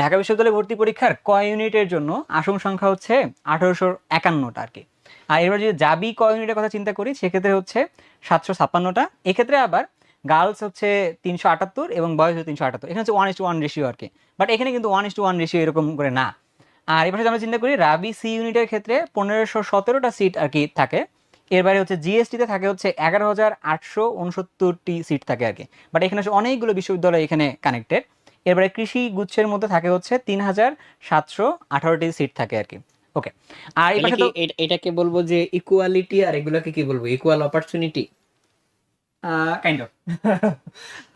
ঢাকা বিশ্ববিদ্যালয়ে ভর্তি পরীক্ষার ক ইউনিটের জন্য আসন সংখ্যা হচ্ছে আঠারোশো একান্নটা আর কি। আর এবার যদি জাবি ক ইউনিটের কথা চিন্তা করি, সেক্ষেত্রে হচ্ছে সাতশো ছাপ্পান্নটা। এক্ষেত্রে আবার গার্লস হচ্ছে তিনশো আটাত্তর এবং বয়স হচ্ছে তিনশো আটাত্তর। এখানে হচ্ছে one is two one ratio আর কি। বাট এখানে কিন্তু one is two one ratio এরকম করে না। আর এবার যদি আমরা চিন্তা করি, রাবি সি ইউনিটের ক্ষেত্রে পনেরোশো সতেরোটা সিট আর কি থাকে। এর বাইরে হচ্ছে জিএসটিতে থাকে হচ্ছে এগারো হাজার আটশো উনসত্তরটি সিট থাকে আর কি। বাট এখানে হচ্ছে অনেকগুলো বিশ্ববিদ্যালয় এখানে কানেক্টেড এরপরে কৃষি গুচ্ছের মধ্যে থাকে হচ্ছে তিন হাজার সাতশো আঠারোটি সিট থাকে আর কি। ওকে আর কি এটাকে বলব যে ইকুয়ালিটি আর এগুলোকে কি বলব? ইকুয়াল অপরচুনিটি কাইন্ড অফ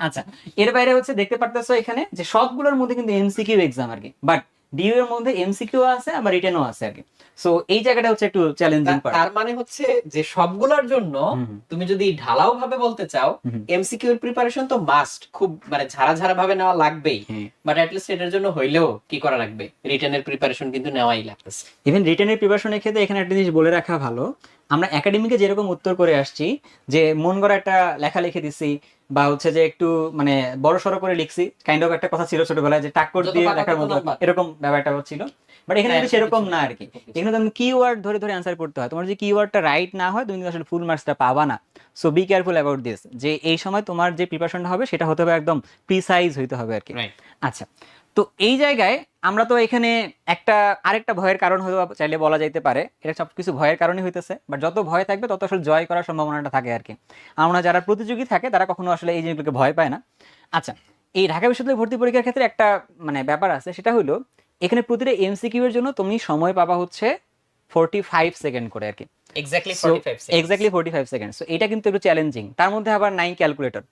আচ্ছা এর বাইরে হচ্ছে দেখতে পারতেছো এখানে যে সবগুলোর মধ্যে কিন্তু এমসিকিউ এক্সাম আর কি। বাট ডিউ এর মধ্যে এমসিকিউ আছে আবার রিটেনও আছে আর কি সো এই জায়গাটা হচ্ছে একটু চ্যালেঞ্জিং পার্ট তার মানে হচ্ছে যে সবগুলোর জন্য তুমি যদি ঢালাও ভাবে বলতে চাও। এমসিকিউ এর প্রিপারেশন তো মাস্ট খুব মানে ঝাড়া ঝাড়া ভাবে নেওয়া লাগবেই। বাট বাট অ্যাটলিস্ট এটার জন্য হইলেও কি করা লাগবে? রিটেনের প্রিপারেশন কিন্তু নেওয়াই লাগতেছে। ইভেন রিটেনের প্রিপারেশনের ক্ষেত্রে এখানে একটা জিনিস বলে রাখা ভালো আমরা একাডেমিকে যেরকম উত্তর করে আসছি যে মন গড়া একটা লেখা লিখে দিছি বা হচ্ছে যে একটু মানে বড় সড়ো করে লিখছি কাইন্ড অফ একটা কথা ছিল ছোটবেলায় যে টাক্কর দিয়ে লেখার মতো এরকম ব্যাপারটা হচ্ছিল। বাট এখানে হ্যাঁ, কিন্তু সেরকম না আর কি এখানে তুমি কিওয়ার্ড ধরে ধরে অ্যান্সার করতে হয়। তোমার যে কিওয়ার্ডটা রাইট না হয় তুমি কিন্তু আসলে ফুল মার্কসটা পাবা না। So be careful about this যে এই সময় তোমার যে প্রিপারেশনটা হবে সেটা হতে হবে একদম প্রিসাইজ হইতে হবে আর কি আচ্ছা তো এই জায়গায় আমরা তো এখানে একটা আরেকটা ভয়ের কারণ হয়তো চাইলে বলা যাইতে পারে। এটা সব কিছু ভয়ের কারণে হইতেছে। বাট যত ভয় থাকবে তত আসলে জয় করার সম্ভাবনাটা থাকে আর কি আমরা যারা প্রতিযোগী থাকে তারা কখনো আসলে এই জিনিসগুলোকে ভয় পায় না। আচ্ছা এই ঢাকা বিশ্ববিদ্যালয় ভর্তি পরীক্ষার ক্ষেত্রে একটা মানে ব্যাপার আছে। সেটা হলো এখানে প্রতিটা এমসিকিউ এর জন্য তুমি সময় পাবা হচ্ছে ফোরটি ফাইভ সেকেন্ড করে আর কি exactly exactly forty five second so এটা কিন্তু একটু চ্যালেঞ্জিং তার মধ্যে আবার নাই ক্যালকুলেটর